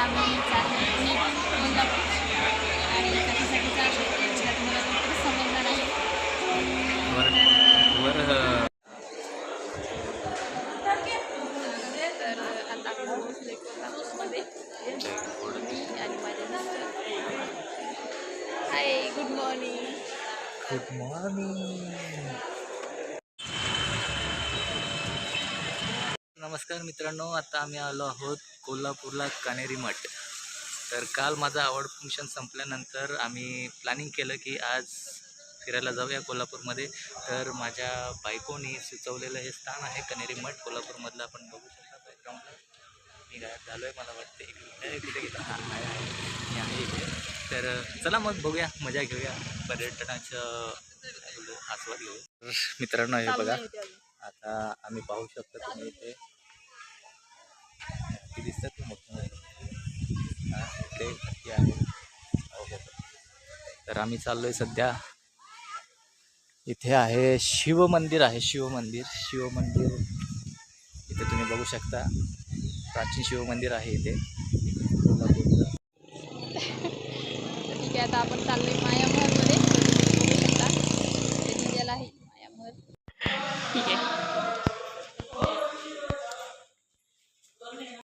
आम्ही चाललो नीट कोल्हापूर आणि त्याच्यासाठी चाललो याच्यात मला नंतर समजणार आहे बरं तर आता आपण पोहोचले कोल्हापूरमध्ये मी आणि माझे mister hi good morning good morning नमस्कार मित्रांनो आता आम्ही आलो आहोत कोल्हापूरला कानेरी मठ. तर काल माझं आवड फंक्शन संपल्यानंतर आम्ही प्लॅनिंग केलं की आज फिरायला जाऊया कोल्हापूरमध्ये. तर माझ्या बायकोनी सुचवलेलं हे स्थान आहे कनेरी मठ. कोल्हापूरमधलं आपण बघू शकता बॅकग्राऊंडला मी गायब झालो आहे मला वाटते आहे, कुठे गेला? हां आहे आहे मी आहे इथे. तर चला मग बघूया मजा घेऊया. पर्यटनाचं काय आस्वाद तर मित्रांनो हे बघा. आता आम्ही पाहू शकतो तुम्ही इथे. दिसतात ते मोठं आहे. तर आम्ही चाललोय सध्या. इथे आहे शिव मंदिर आहे शिव मंदिर. शिव मंदिर इथे तुम्ही बघू शकता. प्राचीन शिव मंदिर आहे इथे. आहे आता आपण चाललोय